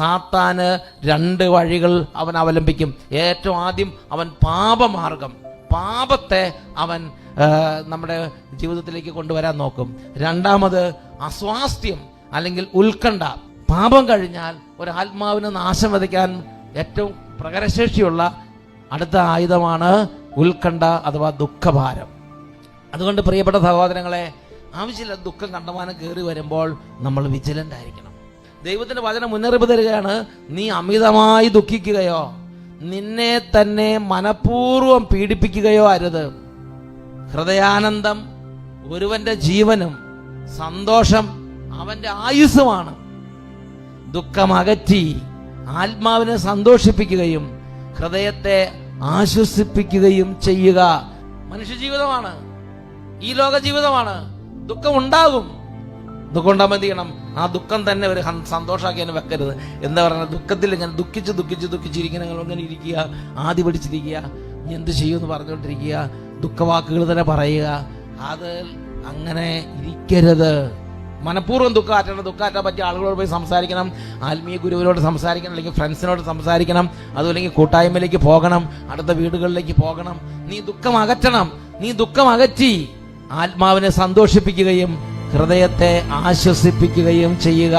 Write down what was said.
സാത്താന് രണ്ട് വഴികൾ അവൻ അവലംബിക്കും. ഏറ്റവും ആദ്യം അവൻ പാപമാർഗം. പാപത്തെ അവൻ നമ്മുടെ ജീവിതത്തിലേക്ക് കൊണ്ടുവരാൻ നോക്കും. രണ്ടാമത് അസ്വാസ്ഥ്യം അല്ലെങ്കിൽ ഉത്കണ്ഠ. പാപം കഴിഞ്ഞാൽ ഒരു ആത്മാവിന് നാശം വധിക്കാൻ ഏറ്റവും പ്രകരശേഷിയുള്ള അടുത്ത ആയുധമാണ് ഉത്കണ്ഠ അഥവാ ദുഃഖഭാരം. അതുകൊണ്ട് പ്രിയപ്പെട്ട സഹോദരങ്ങളെ ആവശ്യമില്ല ദുഃഖം കണ്ടമാനം കയറി വരുമ്പോൾ നമ്മൾ വിജിലന്റ് ആയിരിക്കണം ദൈവത്തിന്റെ വചനം മുന്നറിയിപ്പ് തരികയാണ്. നീ അമിതമായി ദുഃഖിക്കുകയോ നിന്നെ തന്നെ മനഃപൂർവം പീഡിപ്പിക്കുകയോ അരുത്. ഹൃദയാനന്ദം ഒരുവന്റെ ജീവനും സന്തോഷം അവന്റെ ആയുസ്സുമാണ്. ദുഃഖം അകറ്റി ആത്മാവിനെ സന്തോഷിപ്പിക്കുകയും ഹൃദയത്തെ ആശ്വസിപ്പിക്കുകയും ചെയ്യുക മനുഷ്യജീവിതമാണ് ഈ ലോക ജീവിതമാണ്. ദുഃഖം ഉണ്ടാകും. ഉണ്ടാകുമ്പോൾ എന്ത് ചെയ്യണം? ആ ദുഃഖം തന്നെ ഒരു സന്തോഷമാക്കി തന്നെ വെക്കരുത്. എന്താ പറയുക ദുഃഖത്തിൽ ഇങ്ങനെ ദുഃഖിച്ച് ദുഃഖിച്ച് ദുഃഖിച്ചിരിക്കുന്ന നിങ്ങൾ ഇങ്ങനെ ഇരിക്കുക ആദ്യ പിടിച്ചിരിക്കുക ഇനി എന്ത് ചെയ്യുമെന്ന് പറഞ്ഞുകൊണ്ടിരിക്കുക ദുഃഖവാക്കുകൾ തന്നെ പറയുക. അത് അങ്ങനെ ഇരിക്കരുത്. മനഃപൂർവം ദുഃഖമാറ്റണം ദുഃഖമാറ്റാൻ പറ്റിയ ആളുകളോട് പോയി സംസാരിക്കണം. ആത്മീയ ഗുരുവിനോട് സംസാരിക്കണം. അല്ലെങ്കിൽ ഫ്രണ്ട്സിനോട് സംസാരിക്കണം. അതുമല്ലെങ്കിൽ കൂട്ടായ്മയിലേക്ക് പോകണം. അടുത്ത വീടുകളിലേക്ക് പോകണം. നീ ദുഃഖം അകറ്റണം. നീ ദുഃഖം അകറ്റി ആത്മാവിനെ സന്തോഷിപ്പിക്കുകയും ഹൃദയത്തെ ആശ്വസിപ്പിക്കുകയും ചെയ്യുക.